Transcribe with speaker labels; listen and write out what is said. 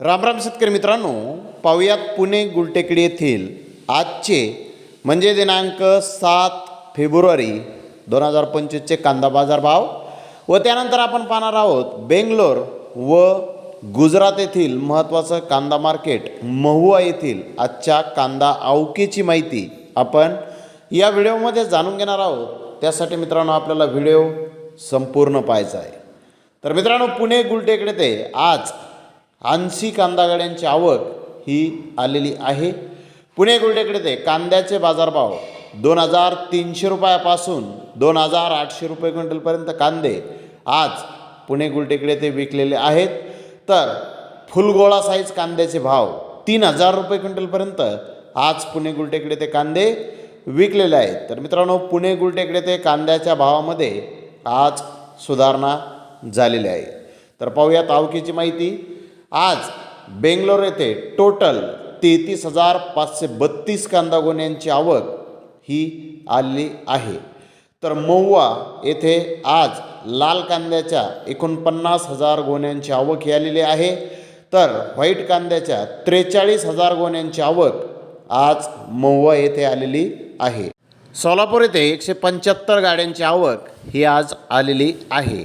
Speaker 1: रामराम शेतकरी मित्रांनो पाहुयात पुणे गुलटेकडी येथील आजचे म्हणजे दिनांक सात फेब्रुवारी दोन हजार पंचवीसचे कांदा बाजार भाव व त्यानंतर आपण पाहणार आहोत बेंगलोर व गुजरात येथील महत्त्वाचं कांदा मार्केट महुआ येथील आजच्या कांदा आवकेची माहिती आपण या व्हिडिओमध्ये जाणून घेणार आहोत. त्यासाठी मित्रांनो आपल्याला व्हिडिओ संपूर्ण पाहायचा आहे. तर मित्रांनो पुणे गुलटेकडे ते आज ऐंशी कांदा गाड्यांची आवक ही आलेली आहे. पुणे गुलटेकडे ते कांद्याचे बाजारभाव दोन हजार तीनशे रुपयापासून दोन हजार आठशे रुपये क्विंटलपर्यंत कांदे आज पुणे गुलटेकडे ते विकलेले आहेत. तर फुलगोळा साईज कांद्याचे भाव तीन हजार रुपये क्विंटलपर्यंत आज पुणे गुलटेकडे ते कांदे विकलेले आहेत. तर मित्रांनो पुणे गुलटेकडे ते कांद्याच्या भावामध्ये आज सुधारणा झालेली आहे. तर पाहूयात आवकीची माहिती. आज बेंगलोर येथे टोटल तेहतीस हजार पाचशे बत्तीस कांदा गोण्यांची आवक ही आलेली आहे. तर महुआ येथे आज लाल कांद्याच्या एकोणपन्नास हजार गोण्यांची आवक ही आलेली आहे. तर व्हाईट कांद्याच्या त्रेचाळीस हजार गोण्यांची आवक आज महुआ येथे आलेली आहे. सोलापूर येथे एकशे पंच्याहत्तर गाड्यांची आवक ही आज आलेली आहे.